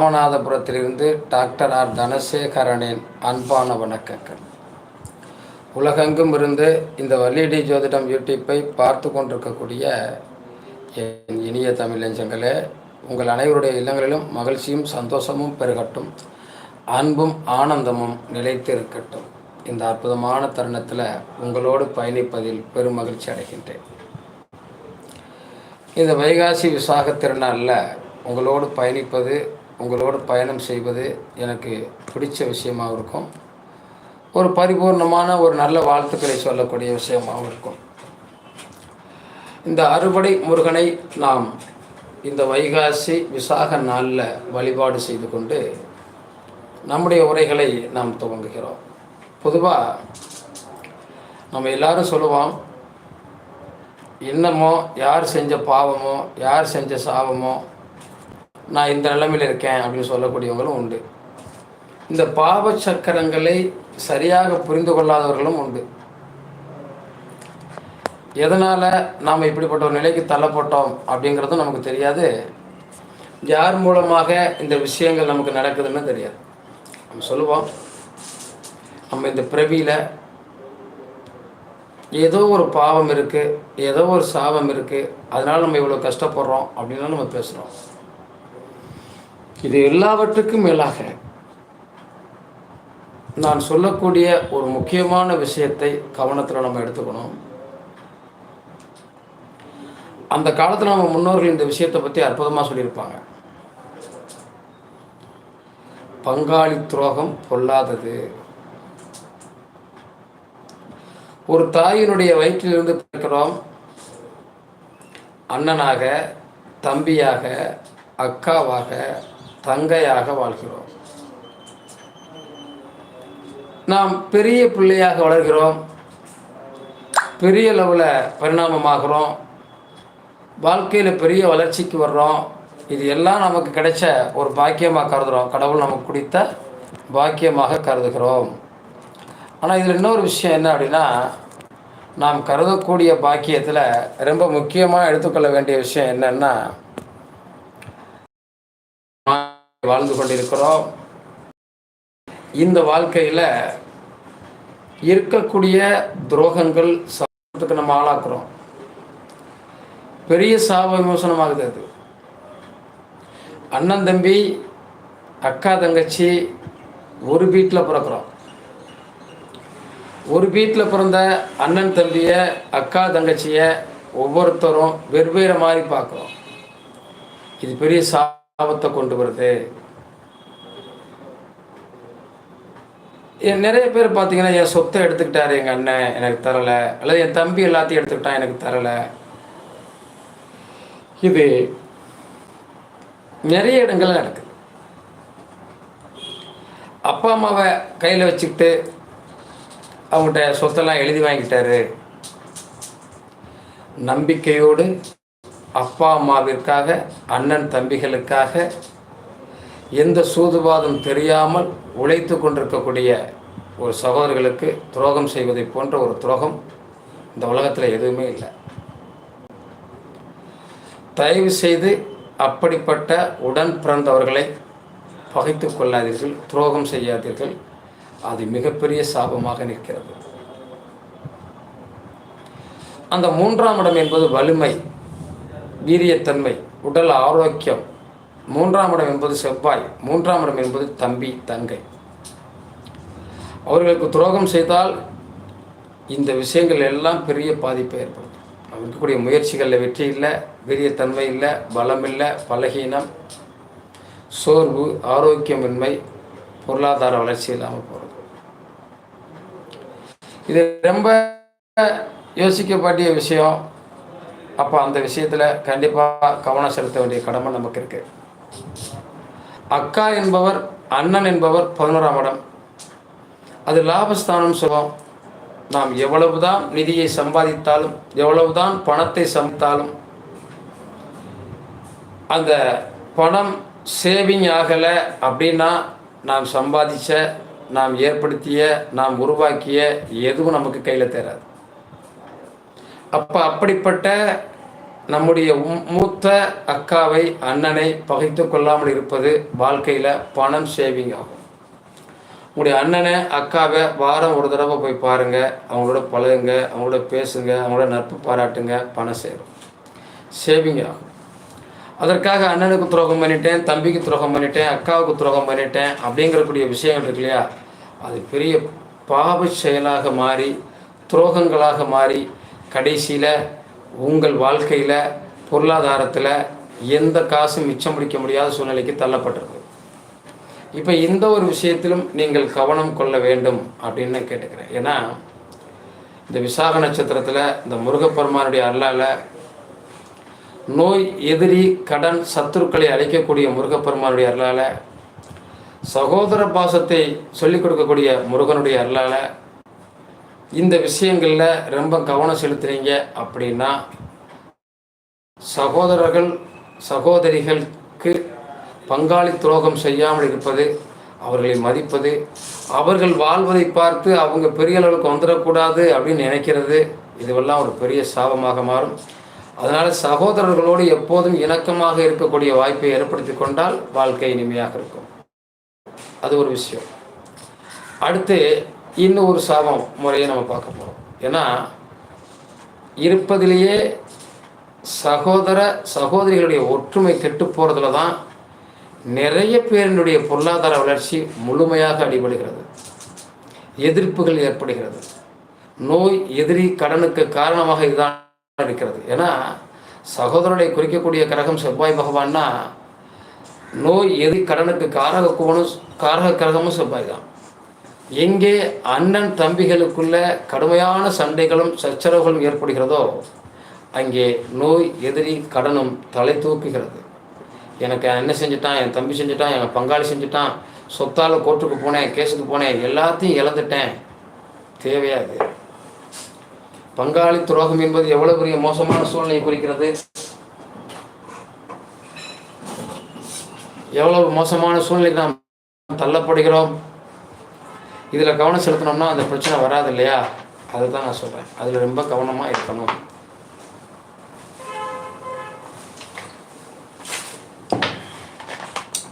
ராமநாதபுரத்திலிருந்து doctor R தனசேகரனின் அன்பான வணக்கங்கள். உலகெங்கும் இருந்து இந்த வல்லிடி ஜோதிடம் யூடியூப்பை பார்த்து கொண்டிருக்கக்கூடிய என் இனிய தமிழ் நெஞ்சங்களே உங்கள் அனைவருடைய இல்லங்களிலும் மகிழ்ச்சியும் சந்தோஷமும் பெருகட்டும். அன்பும் ஆனந்தமும் நிலைத்து இருக்கட்டும் இந்த அற்புதமான தருணத்தில் உங்களோடு பயணிப்பதில் பெரும் மகிழ்ச்சி அடைகின்றேன். இந்த வைகாசி விசாக திருநாளில் உங்களோடு பயணிப்பது உங்களோடு பயணம் செய்வது எனக்கு பிடிச்ச விஷயமாகவும் இருக்கும். ஒரு பரிபூர்ணமான ஒரு நல்ல வாழ்த்துக்களை சொல்லக்கூடிய விஷயமாகவும் இருக்கும். இந்த அறுபடை முருகனை நாம் இந்த வைகாசி விசாக நாளில் வழிபாடு செய்து கொண்டு நம்முடைய உரைகளை நாம் துவங்குகிறோம். பொதுவாக நம்ம எல்லாரும் சொல்லுவோம் இன்னமோ யார் செஞ்ச பாவமோ யார் செஞ்ச சாபமோ நான் இந்த நிலைமையில் இருக்கேன் அப்படின்னு சொல்லக்கூடியவங்களும் உண்டு. இந்த பாவ சக்கரங்களை சரியாக புரிந்து கொள்ளாதவர்களும் உண்டு. எதனால் நாம் இப்படிப்பட்ட ஒரு நிலைக்கு தள்ளப்பட்டோம் அப்படிங்கிறதும் நமக்கு தெரியாது. யார் மூலமாக இந்த விஷயங்கள் நமக்கு நடக்குதுன்னு தெரியாது. நம்ம சொல்லுவோம். நம்ம இந்த பிறவியில் ஏதோ ஒரு பாவம் இருக்குது ஏதோ ஒரு சாபம் இருக்குது அதனால் நம்ம இவ்வளோ கஷ்டப்படுறோம் அப்படின்லாம் நம்ம பேசுகிறோம் இது எல்லாவற்றுக்கும் மேலாக நான் சொல்லக்கூடிய ஒரு முக்கியமான விஷயத்தை கவனத்தில் நம்ம எடுத்துக்கணும். அந்த காலத்தில் நம்ம முன்னோர்கள் இந்த விஷயத்தை பற்றி அற்புதமாக சொல்லியிருப்பாங்க. பங்காளி துரோகம் பொல்லாதது. ஒரு தாயினுடைய வயிற்றிலிருந்து பிறக்கிறோம். அண்ணனாக தம்பியாக அக்காவாக தங்கையாக வாழ்கிறோம். நாம் பெரிய பிள்ளையாக வளர்கிறோம். பெரிய லெவலில் பரிணாமமாகிறோம். வாழ்க்கையில் பெரிய வளர்ச்சிக்கு வர்றோம். இது எல்லாம் நமக்கு கிடைச்ச ஒரு பாக்கியமாக கருதுகிறோம் கடவுள் நமக்கு குடித்த பாக்கியமாக கருதுகிறோம். ஆனால் இதில் இன்னொரு விஷயம் என்ன அப்படின்னா நாம் கருதக்கூடிய பாக்கியத்தில் ரொம்ப முக்கியமாக எடுத்துக்கொள்ள வேண்டிய விஷயம் என்னென்னா வாழ்ந்து கொண்டிருக்கிறோம். இந்த வாழ்க்கையில் இருக்கக்கூடிய துரோகங்கள் சாபத்துக்கு நம்ம ஆளாக்குறோம். பெரிய சாப விமோசனமாகுது அது. அண்ணன் தம்பி அக்கா தங்கச்சி ஒரு வீட்டில் பிறக்கிறோம். ஒரு வீட்டில் பிறந்த அண்ணன் தம்பியை அக்கா தங்கச்சியை ஒவ்வொருத்தரும் வெவ்வேறு மாதிரி பார்க்குறோம். இது பெரிய சாபத்தை கொண்டு வருது. நிறைய பேர் பார்த்தீங்கன்னா என் சொத்தை எடுத்துக்கிட்டாரு எங்கள் அண்ணன்? எனக்கு தரலை. அல்லது என் தம்பி எல்லாத்தையும் எடுத்துக்கிட்டான் எனக்கு தரலை. இது நிறைய இடங்கள்ல நடக்குது. அப்பா அம்மாவை கையில் வச்சுக்கிட்டு அவங்ககிட்ட சொத்தெல்லாம் எழுதி வாங்கிட்டாரு நம்பிக்கையோடு அப்பா அம்மாவிற்காக அண்ணன் தம்பிகளுக்காக எந்த சூதுவாதம் தெரியாமல் உழைத்து கொண்டிருக்கக்கூடிய ஒரு சகோதரர்களுக்கு துரோகம் செய்வதை போன்ற ஒரு துரோகம் இந்த உலகத்தில் எதுவுமே இல்லை. தயவு செய்து அப்படிப்பட்ட உடன் பிறந்தவர்களை பகைத்து கொள்ளாதீர்கள் துரோகம் செய்யாதீர்கள். அது மிகப்பெரிய சாபமாக நிற்கிறது. அந்த மூன்றாம் இடம் என்பது வலிமை வீரியத்தன்மை உடல் ஆரோக்கியம் மூன்றாம் இடம் என்பது செவ்வாய் மூன்றாம் இடம் என்பது தம்பி தங்கை. அவர்களுக்கு துரோகம் செய்தால் இந்த விஷயங்கள் எல்லாம் பெரிய பாதிப்பை ஏற்படும் இருக்கக்கூடிய முயற்சிகளில் வெற்றி இல்லை வீரியத்தன்மை இல்லை பலம் இல்லை பலகீனம் சோர்வு ஆரோக்கியமின்மை பொருளாதார வளர்ச்சி இல்லாமல் போகிறது இது ரொம்ப யோசிக்கப்பட்டிய விஷயம். அப்போ அந்த விஷயத்தில் கண்டிப்பாக கவனம் செலுத்த வேண்டிய கடமை நமக்கு இருக்குது அக்கா என்பவர் அண்ணன் என்பவர் பதினோராம் இடம். அது லாபஸ்தானம் சொல்லுவோம் நாம் எவ்வளவுதான் நிதியை சம்பாதித்தாலும் எவ்வளவுதான் பணத்தை சமைத்தாலும் அந்த பணம் சேவிங் ஆகலை அப்படின்னா நாம் சம்பாதிச்ச நாம் ஏற்படுத்திய நாம் உருவாக்கிய எதுவும் நமக்கு கையில் தேராது. அப்போ அப்படிப்பட்ட நம்முடைய மூத்த அக்காவை அண்ணனை பகைத்து கொள்ளாமல் இருப்பது வாழ்க்கையில் பணம் சேவிங் ஆகும். உங்களுடைய அண்ணனை அக்காவை வாரம் ஒரு தடவை போய் பாருங்கள் அவங்களோட பழகுங்க அவங்களோட பேசுங்க அவங்களோட நட்பு பாராட்டுங்க பணம் சேரும். சேவிங் ஆகும். அதற்காக அண்ணனுக்கு துரோகம் பண்ணிட்டேன் தம்பிக்கு துரோகம் பண்ணிட்டேன் அக்காவுக்கு துரோகம் பண்ணிட்டேன் அப்படிங்கிறக்கூடிய விஷயங்கள் இருக்கு இல்லையா? அது பெரிய பாவ செயலாக மாறி துரோகங்களாக மாறி கடைசியில் உங்கள் வாழ்க்கையில் பொருளாதாரத்தில் எந்த காசும் மிச்சம் பிடிக்க முடியாத சூழ்நிலைக்கு தள்ளப்பட்டிருக்கு. இப்போ இந்த ஒரு விஷயத்திலும் நீங்கள் கவனம் கொள்ள வேண்டும் அப்படின்னு கேட்டுக்கிறேன். ஏன்னா இந்த விசாக நட்சத்திரத்தில் இந்த முருகப்பெருமானுடைய அருளால் நோய் எதிரி கடன் சத்துருக்களை அழிக்கக்கூடிய முருகப்பெருமானுடைய அருளால் சகோதர பாசத்தை சொல்லிக் கொடுக்கக்கூடிய முருகனுடைய அருளால் இந்த விஷயங்களில் ரொம்ப கவனம் செலுத்துறீங்க அப்படின்னா சகோதரர்கள் சகோதரிகளுக்கு பங்காளி துரோகம் செய்யாமல் இருப்பது அவர்களை மதிப்பது அவர்கள் வாழ்வதை பார்த்து அவங்க பெரிய அளவுக்கு வந்துடக்கூடாது அப்படின்னு நினைக்கிறது இதுவெல்லாம் ஒரு பெரிய சாபமாக மாறும். அதனால் சகோதரர்களோடு எப்போதும் இணக்கமாக இருக்கக்கூடிய வாய்ப்பை ஏற்படுத்தி கொண்டால் வாழ்க்கை இனிமையாக இருக்கும். அது ஒரு விஷயம். அடுத்து இன்னும் ஒரு சாபம் முறையை நம்ம பார்க்க போகிறோம் ஏன்னா இருப்பதிலேயே சகோதர சகோதரிகளுடைய ஒற்றுமை கெட்டு போகிறதுல தான் நிறைய பேரினுடைய பொருளாதார வளர்ச்சி முழுமையாக அடிபடுகிறது. எதிர்ப்புகள் ஏற்படுகிறது. நோய் எதிரி கடனுக்கு காரணமாக இதுதான் இருக்கிறது. ஏன்னா சகோதரனை குறிக்கக்கூடிய கிரகம் செவ்வாய் பகவான்னா நோய் எதிரி கடனுக்கு காரக கோணும் காரக கிரகமும் செவ்வாய் தான். எங்கே அண்ணன் தம்பிகளுக்குள்ள கடுமையான சண்டைகளும் சச்சரவுகளும் ஏற்படுகிறதோ அங்கே நோய் எதிரி கடனும் தலை தூக்குகிறது. எனக்கு என்ன செஞ்சுட்டான் என் தம்பி செஞ்சுட்டான் என் பங்காளி செஞ்சுட்டான் சொத்தால் கோர்ட்டுக்கு போனேன் கேஸுக்கு போனேன் எல்லாத்தையும் இழந்துட்டேன். தேவையாது பங்காளி துரோகம் என்பது எவ்வளவு பெரிய மோசமான சூழ்நிலையை குறிக்கிறது? எவ்வளவு மோசமான சூழ்நிலைக்கு நாம் தள்ளப்படுகிறோம்? இதில் கவனம் செலுத்தினோம்னா அந்த பிரச்சனை வராது இல்லையா? அதை தான் நான் சொல்கிறேன் அதில் ரொம்ப கவனமாக இருக்கணும்.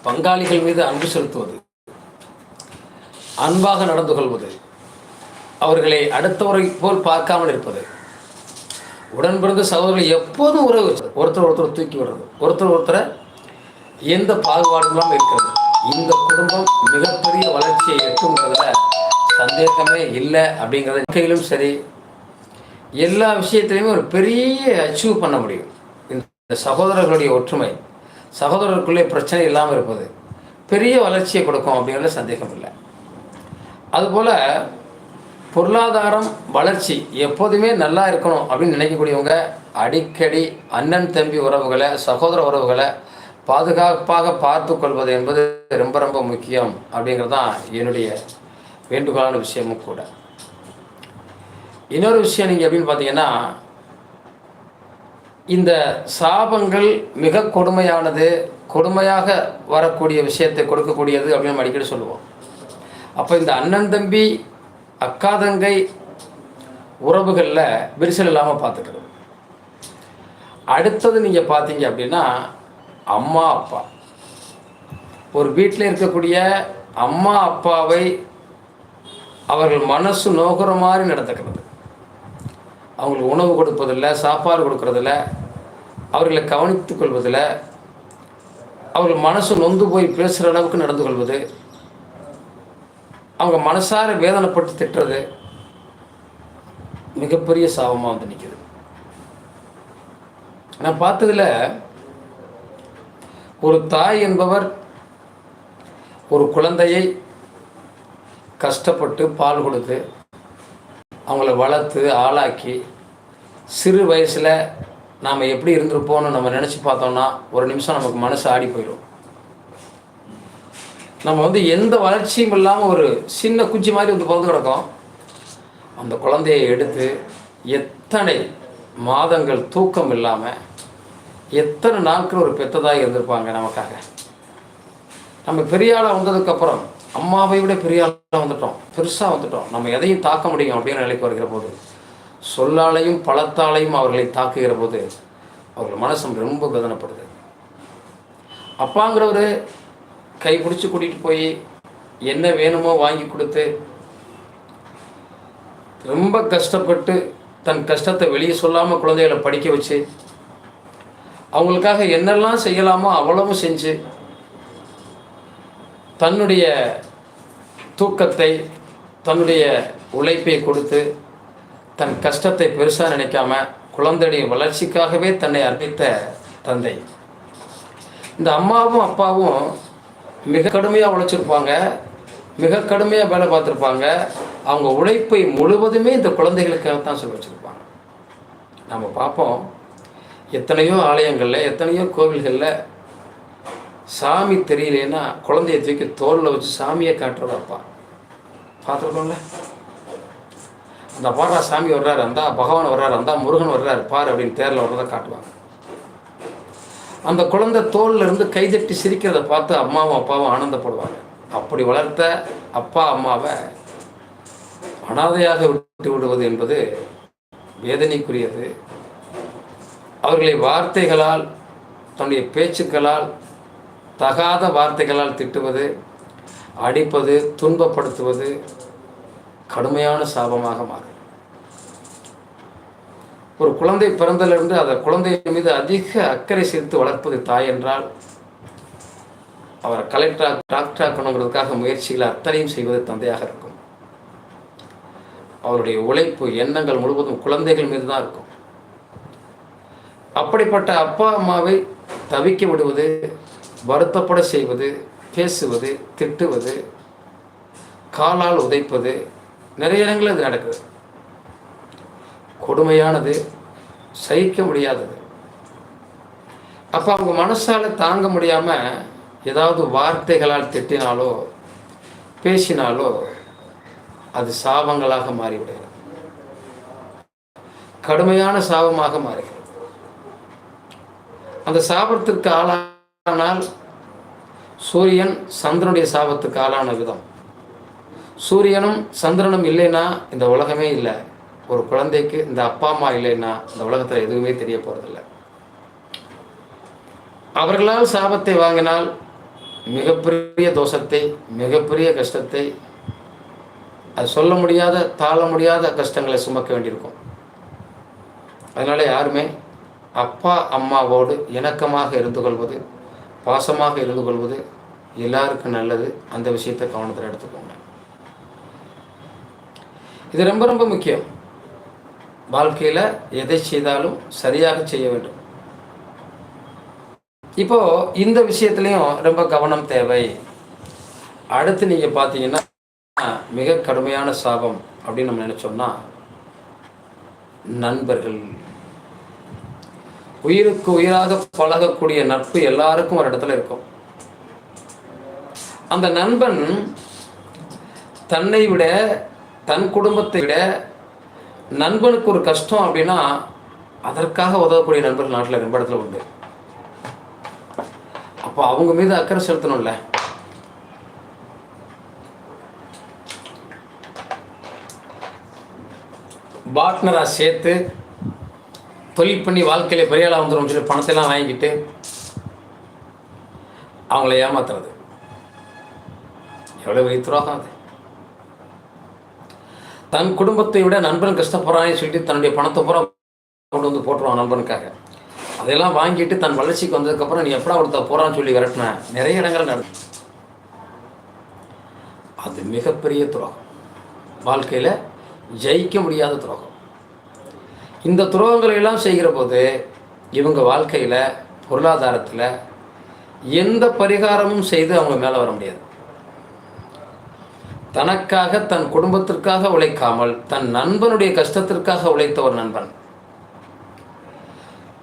பங்காளிகள் மீது அன்பு செலுத்துவது அன்பாக நடந்து கொள்வது அவர்களை அடுத்தவரை போல் பார்க்காமல் இருப்பது உடன் பிறந்த சகோதரர்கள் எப்போதும் உறவு ஒருத்தர் ஒருத்தர் தூக்கி விடுறது ஒருத்தர் ஒருத்தரை எந்த பாகுபாடுகளும் இருக்கிறது. இந்த குடும்பம் மிகப்பெரிய வளர்ச்சியை எட்டுங்கிறதுல சந்தேகமே இல்லை அப்படிங்கிறத வாழ்க்கையிலும் சரி எல்லா விஷயத்திலையுமே ஒரு பெரிய அச்சீவ் பண்ண முடியும். இந்த சகோதரர்களுடைய ஒற்றுமை சகோதரருக்குள்ளே பிரச்சனை இல்லாமல் இருப்பது பெரிய வளர்ச்சியை கொடுக்கும் அப்படிங்கிறத சந்தேகம் இல்லை. அதுபோல் பொருளாதாரம் வளர்ச்சி எப்போதுமே நல்லா இருக்கணும் அப்படின்னு நினைக்கக்கூடியவங்க அடிக்கடி அண்ணன் தம்பி உறவுகளை சகோதர உறவுகளை பாதுகாப்பாக பார்த்து கொள்வது என்பது ரொம்ப ரொம்ப முக்கியம் அப்படிங்கிறது தான் என்னுடைய வேண்டுகோளான விஷயமும் கூட. இன்னொரு விஷயம் நீங்கள் எப்படின்னு பார்த்தீங்கன்னா இந்த சாபங்கள் மிக கொடுமையானது கொடுமையாக வரக்கூடிய விஷயத்தை கொடுக்கக்கூடியது அப்படின்னு நம்ம அடிக்கடி சொல்லுவோம். அப்போ இந்த அண்ணன் தம்பி அக்கா தங்கை உறவுகளில் விரிசல் இல்லாமல் பார்த்துக்கிறது அடுத்தது நீங்கள் பார்த்தீங்க அப்படின்னா அம்மா அப்பா. ஒரு வீட்டில் இருக்கக்கூடிய அம்மா அப்பாவை அவர்கள் மனசு நோக்கிற மாதிரி நடந்துக்கிறது. அவங்களுக்கு உணவு கொடுப்பதில்ல சாப்பாடு கொடுக்கறதில்ல அவர்களை கவனித்துக் கொள்வதில் அவர்கள் மனசு நொந்து போய் பேசுகிற அளவுக்கு நடந்து கொள்வது. அவங்க மனசார வேதனைப்பட்டு திட்டுறது மிகப்பெரிய சாபமாக வந்து நிற்கிது நான் பார்த்ததில் ஒரு தாய் என்பவர் ஒரு குழந்தையை கஷ்டப்பட்டு பால் கொடுத்து அவங்கள வளர்த்து ஆளாக்கி சிறு வயசில் நாம் எப்படி இருந்திருப்போம்னு நம்ம நினச்சி பார்த்தோம்னா ஒரு நிமிஷம் நமக்கு மனசு ஆடி போயிடும். நம்ம வந்து எந்த வளர்ச்சியும் இல்லாமல் ஒரு சின்ன குச்சி மாதிரி வந்து பிறந்து கிடக்கும். அந்த குழந்தையை எடுத்து எத்தனை மாதங்கள் தூக்கம் இல்லாமல் எத்தனை நாட்கள் ஒரு பெத்ததாக இருந்திருப்பாங்க நமக்காக. நம்ம பெரிய ஆளாக வந்ததுக்கப்புறம் அம்மாவை விட பெரிய ஆளாக வந்துட்டோம். பெருசாக வந்துட்டோம். நம்ம எதையும் தாக்க முடியும் அப்படின்னு நிலைக்கு வருகிற போது சொல்லாலையும் பழத்தாலையும் அவர்களை தாக்குகிற போது அவர்கள் மனசு ரொம்ப வேதனைப்படுது. அப்பாங்கிறவர் கை பிடிச்சி கூட்டிகிட்டு போய் என்ன வேணுமோ வாங்கி கொடுத்து ரொம்ப கஷ்டப்பட்டு தன் கஷ்டத்தை வெளியே சொல்லாமல் குழந்தைகளை படிக்க வச்சு அவங்களுக்காக என்னெல்லாம் செய்யலாமோ அவ்வளவும் செஞ்சு தன்னுடைய தூக்கத்தை தன்னுடைய உழைப்பை கொடுத்து தன் கஷ்டத்தை பெருசாக நினைக்காம குழந்தையுடைய வளர்ச்சிக்காகவே தன்னை அர்ப்பித்த தந்தை. இந்த அம்மாவும் அப்பாவும் மிக கடுமையாக உழைச்சிருப்பாங்க மிக கடுமையாக வேலை பார்த்துருப்பாங்க. அவங்க உழைப்பை முழுவதுமே இந்த குழந்தைகளுக்காக தான் சொல்லி வச்சுருப்பாங்க. நம்ம பார்ப்போம். எத்தனையோ ஆலயங்களில் எத்தனையோ கோவில்களில் சாமி தெரியலன்னா குழந்தைய தூக்கி தோளில் வச்சு சாமியை காட்டுறது அப்பா. பார்த்துருக்கோம்ல? அந்த பாடுறா சாமி வர்றாரு அந்தா பகவான் வர்றாரு அந்தா முருகன் வர்றாரு பாரு அப்படின்னு தேரில் வர்றதை காட்டுவாங்க. அந்த குழந்தை தோல்ல இருந்து கைதட்டி சிரிக்கிறத பார்த்து அம்மாவும் அப்பாவும் ஆனந்தப்படுவாங்க. அப்படி வளர்த்த அப்பா அம்மாவை அனாதையாக விட்டு விடுவது என்பது வேதனைக்குரியது. அவர்களை வார்த்தைகளால் தன்னுடைய பேச்சுக்களால் தகாத வார்த்தைகளால் திட்டுவது அடிப்பது துன்பப்படுத்துவது கடுமையான சாபமாக மாறும். ஒரு குழந்தை பிறந்தலிருந்து அந்த குழந்தை மீது அதிக அக்கறை சேர்த்து வளர்ப்பது தாய் என்றால் அவரை கலெக்டராக டாக்டராக்கணுங்கிறதுக்காக முயற்சிகளை அத்தனையும் செய்வது தந்தையாக இருக்கும். அவருடைய உழைப்பு எண்ணங்கள் முழுவதும் குழந்தைகள் மீது தான் இருக்கும். அப்படிப்பட்ட அப்பா அம்மாவை தவிக்க விடுவது வருத்தப்பட செய்வது பேசுவது திட்டுவது காலால் உதைப்பது நிறைய இடங்களில் இது நடக்குது. கொடுமையானது சகிக்க முடியாதது. அப்போ அவங்க மனசால தாங்க முடியாமல் ஏதாவது வார்த்தைகளால் திட்டினாலோ பேசினாலோ அது சாபங்களாக மாறிவிடுகிறது. கடுமையான சாபமாக மாறுகிறது. அந்த சாபத்திற்கு ஆளாக ஆனால் சூரியன் சந்திரனுடைய சாபத்துக்கு ஆளான விதம். சூரியனும் சந்திரனும் இல்லைன்னா இந்த உலகமே இல்லை. ஒரு குழந்தைக்கு இந்த அப்பா அம்மா இல்லைன்னா இந்த உலகத்தில் எதுவுமே தெரிய போகிறதில்ல அவர்களால் சாபத்தை வாங்கினால் மிகப்பெரிய தோஷத்தை மிகப்பெரிய கஷ்டத்தை அது சொல்ல முடியாத தாழ முடியாத கஷ்டங்களை சுமக்க வேண்டியிருக்கும். அதனால யாருமே அப்பா அம்மாவோடு இணக்கமாக இருந்து கொள்வது பாசமாக இருந்து கொள்வது எல்லாருக்கும் நல்லது. அந்த விஷயத்தை கவனத்தில் எடுத்துக்கோங்க. இது ரொம்ப ரொம்ப முக்கியம். வாழ்க்கையில் எதை செய்தாலும் சரியாக செய்ய வேண்டும். இப்போ இந்த விஷயத்துலையும் ரொம்ப கவனம் தேவை. அடுத்து நீங்கள் பார்த்தீங்கன்னா மிக கடுமையான சாபம் அப்படின்னு நம்ம நினச்சோம்னா நண்பர்கள் உயிருக்கு உயிராக பழகக்கூடிய நட்பு எல்லாருக்கும் ஒரு இடத்துல இருக்கும். அந்த நண்பன் தன்னை விட தன் குடும்பத்தை விட நண்பனுக்கு ஒரு கஷ்டம் அப்படின்னா அதற்காக உதவக்கூடிய நண்பர்கள் நாட்டில் ரொம்ப இடத்துல உண்டு. அப்போ அவங்க மீது அக்கறை செலுத்தணும்ல. பார்ட்னராக சேர்த்து தொழில் பண்ணி வாழ்க்கையில் பெரிய ஆளாக வந்துடும் சொல்லி பணத்தையெல்லாம் வாங்கிக்கிட்டு அவங்கள ஏமாத்துறது. எவ்வளோ பெரிய துரோகம் அது. தன் குடும்பத்தை விட நண்பன் கஷ்டப்படுறான்னு சொல்லிட்டு தன்னுடைய பணத்தை பூரா கொண்டு வந்து போட்டுருவான் நண்பனுக்காக. அதெல்லாம் வாங்கிட்டு தன் வளர்ச்சிக்கு வந்ததுக்கப்புறம் நீ எப்படா ஒருத்த போகிறான்னு சொல்லி விரட்டின. நிறைய இடங்கள் நடக்கும் அது மிகப்பெரிய துரோகம். வாழ்க்கையில் ஜெயிக்க முடியாத துரோகம். இந்த துரோகங்களை எல்லாம் செய்கிற போது இவங்க வாழ்க்கையில் பொருளாதாரத்தில் எந்த பரிகாரமும் செய்து அவங்க மேலே வர முடியாது. தனக்காக தன் குடும்பத்திற்காக உழைக்காமல் தன் நண்பனுடைய கஷ்டத்திற்காக உழைத்த ஒரு நண்பன்.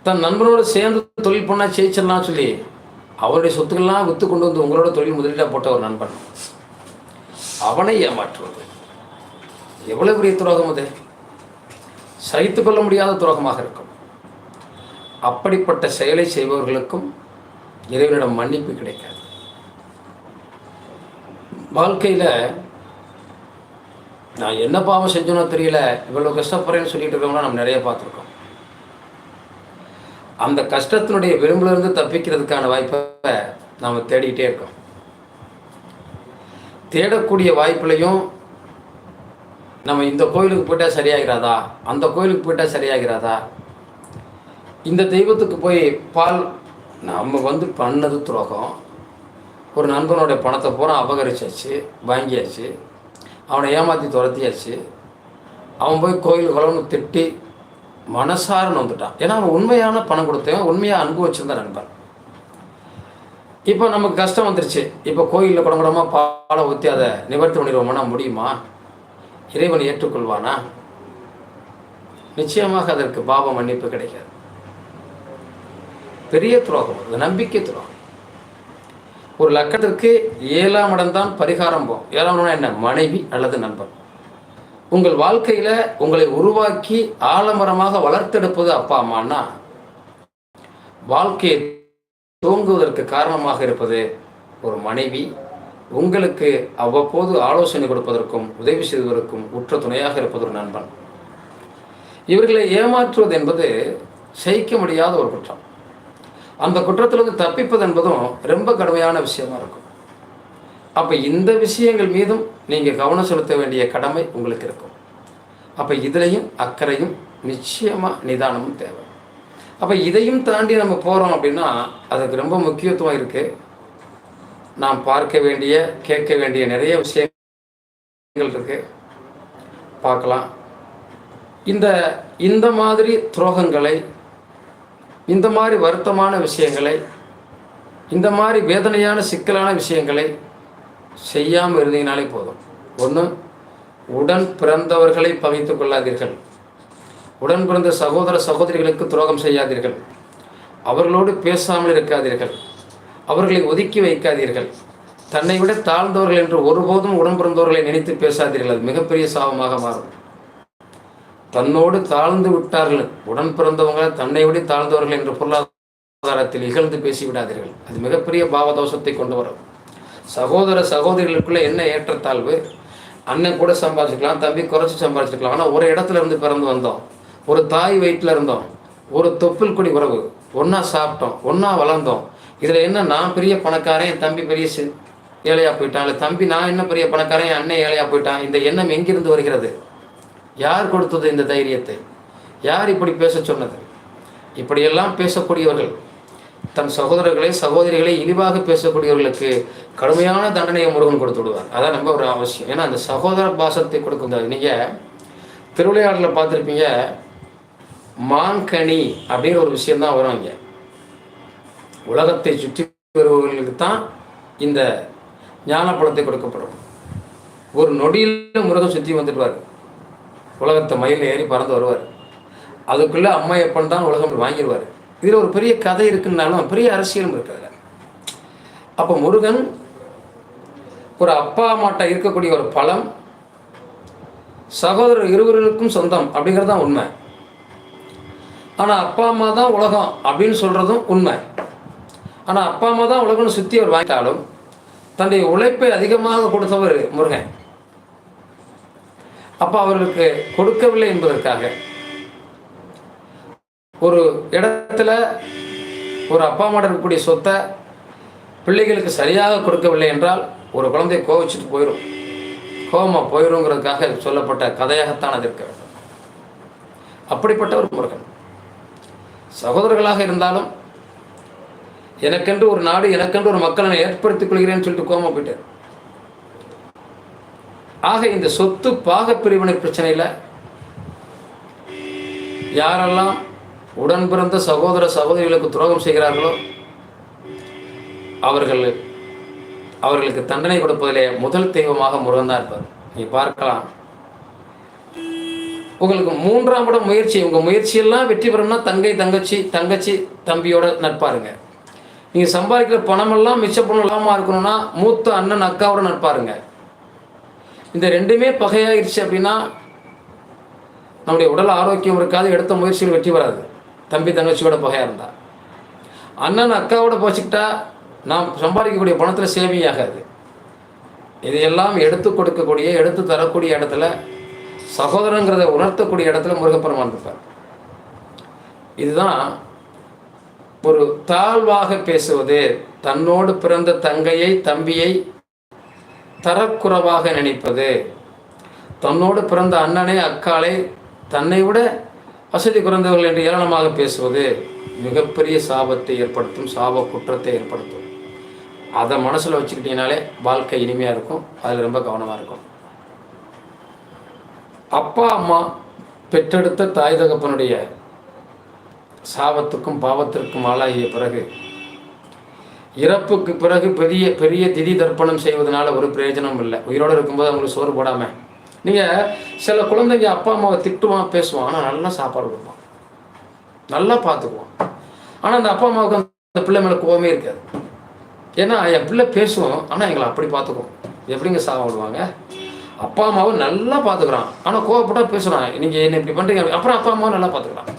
தன் நண்பனோடு சேர்ந்து தொழில் பண்ணால் ஜெயிச்சிடலாம் சொல்லி அவருடைய சொத்துக்கள்லாம் விற்று கொண்டு வந்து உங்களோட தொழில் முதலீடாக போட்ட ஒரு நண்பன். அவனை ஏமாற்றுவது. எவ்வளவு பெரிய துரோகம் அது? சகித்து கொள்ள முடியாத துரோகமாக இருக்கும். அப்படிப்பட்ட செயலை செய்பவர்களுக்கும் இறைவனிடம் மன்னிப்பு கிடைக்காது. வாழ்க்கையில் நான் என்ன பாவம் செஞ்சோனோ தெரியல இவ்வளோ கஷ்டப்படுறேன்னு சொல்லிட்டு இருக்கவங்களாம் நம்ம நிறைய பார்த்துருக்கோம். அந்த கஷ்டத்தினுடைய விளிம்புலேருந்து தப்பிக்கிறதுக்கான வாய்ப்பை நாம் தேடிக்கிட்டே இருக்கோம். தேடக்கூடிய வாய்ப்புலையும் நம்ம இந்த கோயிலுக்கு போயிட்டால் சரியாகிறாதா? அந்த கோயிலுக்கு போயிட்டால் சரியாகிறாதா? இந்த தெய்வத்துக்கு போய் பால் நம்ம வந்து பண்ணது துரோகம். ஒரு நண்பனுடைய பணத்தை பூரா அபகரிச்சாச்சு வாங்கியாச்சு. அவனை ஏமாற்றி துரத்தியாச்சு. அவன் போய் கோயில் குளம்னு திட்டி மனசாரன்னு வந்துட்டான். ஏன்னா அவன் உண்மையான பணம் கொடுத்தவன் உண்மையாக அன்பு நண்பன். இப்போ நமக்கு கஷ்டம் வந்துருச்சு. இப்போ கோயிலில் குடங்குடமாக பாலை ஊற்றி அதை நிவர்த்தி பண்ணிடுவோம்னா முடியுமா? இறைவன் ஏற்றுக்கொள்வானா? நிச்சயமாக அதற்கு பாவ மன்னிப்பு கிடைக்காது. பெரிய துரோகம் அது நம்பிக்கை துரோகம். ஒரு லக்கத்திற்கு ஏழாம் இடம்தான் பரிகாரம் போகும். ஏழாம் இடம் என்ன? மனைவி அல்லது நண்பன். உங்கள் வாழ்க்கையில் உங்களை உருவாக்கி ஆலமரமாக வளர்த்தெடுப்பது அப்பா அம்மானா வாழ்க்கையை தூங்குவதற்கு காரணமாக இருப்பது ஒரு மனைவி உங்களுக்கு அவ்வப்போது ஆலோசனை கொடுப்பதற்கும் உதவி செய்வதற்கும் உற்ற துணையாக இருப்பது ஒரு நண்பன். இவர்களை ஏமாற்றுவது என்பது சகிக்க முடியாத ஒரு குற்றம். அந்த குற்றத்திலிருந்து தப்பிப்பது என்பதும் ரொம்ப கடுமையான விஷயமா இருக்கும். அப்போ இந்த விஷயங்கள் மீதும் நீங்கள் கவனம் செலுத்த வேண்டிய கடமை உங்களுக்கு இருக்கும். அப்போ இதுலையும் அக்கறையும் நிச்சயமாக நிதானமும் தேவை. அப்போ இதையும் தாண்டி நம்ம போகிறோம் அப்படின்னா அதுக்கு ரொம்ப முக்கியத்துவம் இருக்குது நாம் பார்க்க வேண்டிய கேட்க வேண்டிய நிறைய விஷயங்கள் இருக்கு. பார்க்கலாம். இந்த இந்த மாதிரி துரோகங்களை இந்த மாதிரி வருத்தமான விஷயங்களை இந்த மாதிரி வேதனையான சிக்கலான விஷயங்களை செய்யாமல் இருந்தீங்கனாலே போதும். ஒன்று உடன் பிறந்தவர்களை பகைத்து கொள்ளாதீர்கள். உடன் பிறந்த சகோதர சகோதரிகளுக்கு துரோகம் செய்யாதீர்கள். அவர்களோடு பேசாமல் இருக்காதீர்கள். அவர்களை ஒதுக்கி வைக்காதீர்கள். தன்னை விட தாழ்ந்தவர்கள் என்று ஒருபோதும் உடன்பிறந்தவர்களை நினைத்து பேசாதீர்கள். அது மிகப்பெரிய சாபமாக மாறும். தன்னோடு தாழ்ந்து விட்டார்கள். உடன் பிறந்தவங்க தன்னை விட தாழ்ந்தவர்கள் என்று பொருளாதாரத்தில் இகழ்ந்து பேசிவிடாதீர்கள். அது மிகப்பெரிய பாவதோஷத்தை கொண்டு வரும். சகோதர சகோதரிகளுக்குள்ள என்ன ஏற்றத்தாழ்வு? அண்ணன் கூட சம்பாதிச்சிருக்கலாம் தம்பி குறைச்சி சம்பாதிச்சிருக்கலாம் ஆனால் ஒரு இடத்துல இருந்து பிறந்து வந்தோம். ஒரு தாய் வயிற்றில் இருந்தோம். ஒரு தொப்புள் குடி உறவு. ஒன்றா சாப்பிட்டோம். ஒன்றா வளர்ந்தோம். இதில் என்ன நான் பெரிய பணக்காரன் என் தம்பி பெரிய ஏழையாக போயிட்டான். இல்லை தம்பி நான் என்ன பெரிய பணக்காரன் என் அண்ணன் ஏழையாக போயிட்டான். இந்த எண்ணம் எங்கிருந்து வருகிறது? யார் கொடுத்தது இந்த தைரியத்தை? யார் இப்படி பேச சொன்னது? இப்படியெல்லாம் பேசக்கூடியவர்கள் தன் சகோதரர்களை சகோதரிகளை இழிவாக பேசக்கூடியவர்களுக்கு கடுமையான தண்டனையை முருகன் கொடுத்து விடுவார். அதான் ரொம்ப ஒரு அவசியம். ஏன்னா அந்த சகோதர பாசத்தை கொடுக்கும் நீங்கள் திருவிளையாடலில் பார்த்துருப்பீங்க. மான்கனி அப்படின்னு ஒரு விஷயம்தான் வரும் இங்கே உலகத்தை சுற்றி வருபவர்களுக்கு தான் இந்த ஞானப்பழத்தை கொடுக்கப்படும். ஒரு நொடியில் முருகன் சுற்றி வந்துடுவார். உலகத்தை மயில் ஏறி பறந்து வருவார். அதுக்குள்ளே அம்மா எப்பன் தான் உலகம் வாங்கிடுவார். இதில் ஒரு பெரிய கதை இருக்குன்னாலும் பெரிய அரசியலும் இருக்குது அப்போ முருகன் ஒரு அப்பா அம்மாட்ட இருக்கக்கூடிய ஒரு பழம் சகோதரர் இருவர்களுக்கும் சொந்தம் அப்படிங்கிறது தான் உண்மை. ஆனால் அப்பா அம்மா தான் உலகம் அப்படின்னு சொல்கிறதும் உண்மை. ஆனால் அப்பா அம்மா தான் உலகம்னு சுற்றி அவர் வாங்கிட்டாலும் தன்னுடைய உழைப்பை அதிகமாக கொடுத்தவர் முருகன். அப்போ அவர்களுக்கு கொடுக்கவில்லை என்பதற்காக ஒரு இடத்துல ஒரு அப்பா அம்மா இருக்கக்கூடிய சொத்தை பிள்ளைகளுக்கு சரியாக கொடுக்கவில்லை என்றால் ஒரு குழந்தை கோவிச்சுட்டு போயிடும் கோபமாக போயிடுங்கிறதுக்காக சொல்லப்பட்ட கதையாகத்தான் அது இருக்க வேண்டும். அப்படிப்பட்ட ஒரு முருகன். சகோதரர்களாக இருந்தாலும் எனக்கென்று ஒரு நாடு எனக்கென்று ஒரு மக்களை நான் ஏற்படுத்திக் கொள்கிறேன்னு சொல்லிட்டு கோமா போயிட்டார். ஆக இந்த சொத்து பாக பிரிவினை பிரச்சனையில் யாரெல்லாம் உடன் பிறந்த சகோதர சகோதரிகளுக்கு துரோகம் செய்கிறார்களோ அவர்கள் அவர்களுக்கு தண்டனை கொடுப்பதிலே முதல் தெய்வமாக முருகன் தான் இருப்பார். நீ பார்க்கலாம். உங்களுக்கு மூன்றாம் படம் முயற்சி. உங்கள் முயற்சியெல்லாம் வெற்றி பெறணும்னா தங்கை தங்கச்சி தங்கச்சி தம்பியோட நட்பாருங்க. நீங்கள் சம்பாதிக்கிற பணமெல்லாம் மிச்ச பணம் இல்லாமல் இருக்கணும்னா மூத்த அண்ணன் அக்காவோட நட்பாருங்க இந்த ரெண்டுமே பகையாயிருச்சு அப்படின்னா நம்முடைய உடல் ஆரோக்கியம் இருக்காது எடுத்த முயற்சிகள் வெற்றி வராது தம்பி தங்கச்சியோட பகையாக இருந்தால் அண்ணன் அக்காவோட போச்சுக்கிட்டா நாம் சம்பாதிக்கக்கூடிய பணத்தில் சேவிங் ஆகாது. இதையெல்லாம் எடுத்து கொடுக்கக்கூடிய எடுத்து தரக்கூடிய இடத்துல சகோதரங்கிறத உணர்த்தக்கூடிய இடத்துல முருகப்பெருமான் இருப்பார். இதுதான் ஒரு தாழ்வாக பேசுவது தன்னோடு பிறந்த தங்கையை தம்பியை தரக்குறைவாக நினைப்பது. தன்னோடு பிறந்த அண்ணனை அக்காலை தன்னை விட வசதி குறைந்தவர்கள் என்று ஏளனமாக பேசுவது மிகப்பெரிய சாபத்தை ஏற்படுத்தும் சாப குற்றத்தை ஏற்படுத்தும். அதை மனசில் வச்சுக்கிட்டீங்கனாலே வாழ்க்கை இனிமையாக இருக்கும் அதில் ரொம்ப கவனமாக இருக்கும். அப்பா அம்மா பெற்றெடுத்த தாய் தகப்பனுடைய சாபத்துக்கும் பாவத்திற்கும் ஆளாகிய பிறகு இறப்புக்கு பிறகு பெரிய பெரிய திதி தர்ப்பணம் செய்வதனால ஒரு பிரயோஜனம் இல்லை. உயிரோடு இருக்கும்போது அவங்களுக்கு சோறு போடாமல் நீங்கள் சில குழந்தைங்க அப்பா அம்மாவை திட்டுவான் பேசுவான். ஆனால் நல்லா சாப்பாடு கொடுப்பான். நல்லா பார்த்துக்குவான். ஆனால் அந்த அப்பா அம்மாவுக்கு அந்த பிள்ளை மேலே கோவமே இருக்காது. ஏன்னா என் பிள்ளை பேசுவோம் ஆனால் எங்களை அப்படி பார்த்துக்குவோம் எப்படிங்க சாபம் விடுவாங்க? அப்பா அம்மாவை நல்லா பார்த்துக்குறான். ஆனால் கோவப்பட்டால் பேசுகிறான் நீங்கள் என்ன இப்படி பண்ணுறீங்க அப்புறம் அப்பா அம்மாவை நல்லா பார்த்துக்குறான்.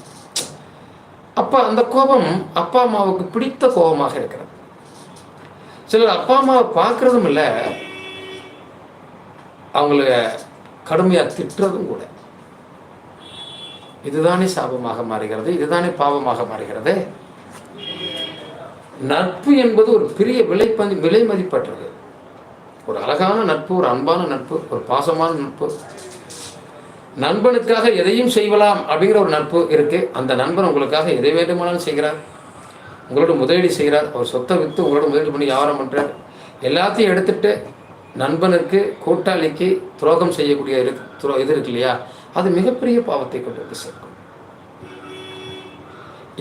அப்பா அந்த கோபம் அப்பா அம்மாவுக்கு பிடித்த கோபமாக இருக்கிறது. சிலர் அப்பா அம்மாவை பார்க்கறதும் இல்லை அவங்கள கடுமையாக திட்டுறதும் கூட. இதுதானே சாபமாக மாறுகிறது இதுதானே பாவமாக மாறுகிறது. நட்பு என்பது ஒரு பெரிய விலை விலை மதிப்பற்றது. ஒரு அழகான நட்பு ஒரு அன்பான நட்பு ஒரு பாசமான நட்பு. நண்பனுக்காக எதையும் செய்வலாம் அப்படிங்கிற ஒரு நட்பு இருக்கு. அந்த நண்பன் உங்களுக்காக எதை வேண்டுமானாலும் செய்கிறார். உங்களோட முதலீடு செய்கிறார். அவர் சொத்தை விற்று உங்களோட முதலீடு பண்ணி வியாபாரம் பண்ணுறார் எல்லாத்தையும் எடுத்துட்டு நண்பனுக்கு கூட்டாளிக்கு துரோகம் செய்யக்கூடிய இரு துரோ இது இருக்கு இல்லையா? அது மிகப்பெரிய பாவத்தை கொண்டு வந்து சேர்க்கும்.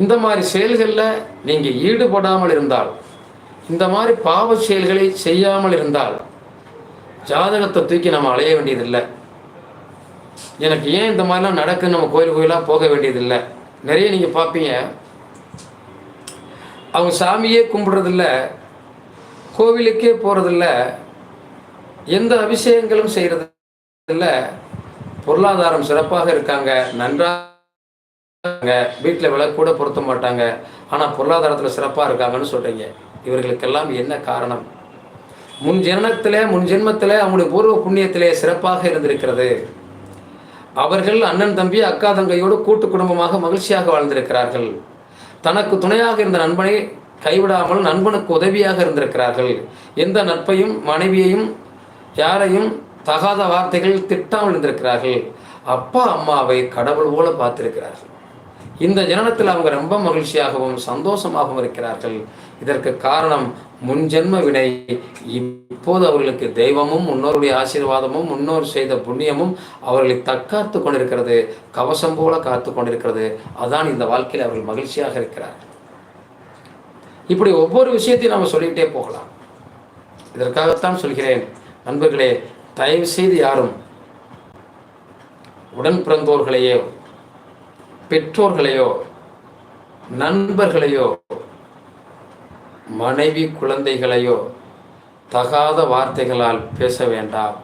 இந்த மாதிரி செயல்களில் நீங்கள் ஈடுபடாமல் இருந்தால் இந்த மாதிரி பாவ செயல்களை செய்யாமல் இருந்தால் ஜாதகத்தை தூக்கி நம்ம அலைய வேண்டியதில்லை. எனக்கு ஏன் இந்த மாதிரிலாம் நடக்குன்னு நம்ம கோயில் கோயிலாக போக வேண்டியதில்லை. நிறைய நீங்கள் பார்ப்பீங்க. அவங்க சாமியே கும்பிட்றதில்ல. கோவிலுக்கே போகிறதில்ல எந்த அபிஷேகங்களும் செய்கிறது இல்லை பொருளாதாரம் சிறப்பாக இருக்காங்க. நன்றாக வீட்டில் விலை கூட பொருத்த மாட்டாங்க. ஆனால் பொருளாதாரத்தில் சிறப்பாக இருக்காங்கன்னு சொல்கிறீங்க இவர்களுக்கெல்லாம் என்ன காரணம்? முன் ஜென்மத்திலே முன் ஜென்மத்தில் அவங்களுடைய பூர்வ புண்ணியத்திலே சிறப்பாக இருந்திருக்கிறது. அவர்கள் அண்ணன் தம்பி அக்கா தங்கையோடு கூட்டு குடும்பமாக மகிழ்ச்சியாக வாழ்ந்திருக்கிறார்கள். தனக்கு துணையாக இருந்த நண்பனை கைவிடாமல் நண்பனுக்கு உதவியாக இருந்திருக்கிறார்கள். எந்த நட்பையும் மனைவியையும் யாரையும் தகாத வார்த்தைகள் திட்டாமல் இருந்திருக்கிறார்கள். அப்பா அம்மாவை கடவுள் போல பார்த்திருக்கிறார்கள். இந்த ஜனனத்தில் அவங்க ரொம்ப மகிழ்ச்சியாகவும் சந்தோஷமாகவும் இருக்கிறார்கள். இதற்கு காரணம் முன்ஜென்ம வினை. இப்போது அவர்களுக்கு தெய்வமும் முன்னோருடைய ஆசீர்வாதமும் முன்னோர் செய்த புண்ணியமும் அவர்களை தற்காத்து கொண்டிருக்கிறது. கவசம் போல காத்து கொண்டிருக்கிறது. அதான் இந்த வாழ்க்கையில் அவர்கள் மகிழ்ச்சியாக இருக்கிறார் இப்படி ஒவ்வொரு விஷயத்தையும் நம்ம சொல்லிக்கிட்டே போகலாம். இதற்காகத்தான் சொல்கிறேன். நண்பர்களே தயவு செய்து யாரும் உடன் பிறந்தோர்களையே பெற்றோர்களையோ நண்பர்களையோ மனைவி குழந்தைகளையோ தகாத வார்த்தைகளால் பேச வேண்டாம்.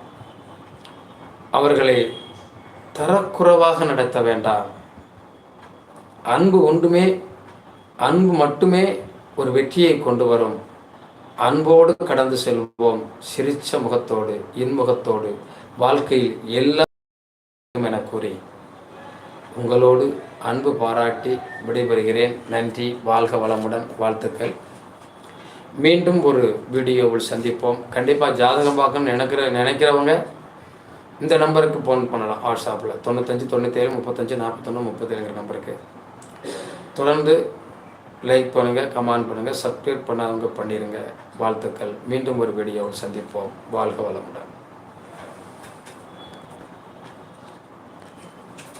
அவர்களை தரக்குறைவாக நடத்த வேண்டாம். அன்பு ஒன்றுமே அன்பு மட்டுமே ஒரு வெற்றியை கொண்டு வரும். அன்போடு கடந்து செல்வோம் சிரிச்ச முகத்தோடு இன்முகத்தோடு வாழ்க்கையில் எல்லாம் என கூறி. உங்களோடு அன்பு பாராட்டி விடைபெறுகிறேன். நன்றி. வாழ்க வளமுடன். வாழ்த்துக்கள். மீண்டும் ஒரு வீடியோவில் சந்திப்போம். கண்டிப்பாக ஜாதகம் பார்க்கணும்னு நினைக்கிற நினைக்கிறவங்க இந்த நம்பருக்கு ஃபோன் பண்ணலாம். வாட்ஸ்அப்பில் தொண்ணூத்தஞ்சு தொண்ணூற்றேழு முப்பத்தஞ்சு நாற்பத்தொன்று முப்பத்தேழுங்கிற நம்பருக்கு. தொடர்ந்து லைக் பண்ணுங்கள் கமெண்ட் பண்ணுங்கள் சப்ஸ்கிரைப் பண்ணாதவங்க பண்ணிடுங்க வாழ்த்துக்கள். மீண்டும் ஒரு வீடியோவில் சந்திப்போம். வாழ்க வளமுடன்.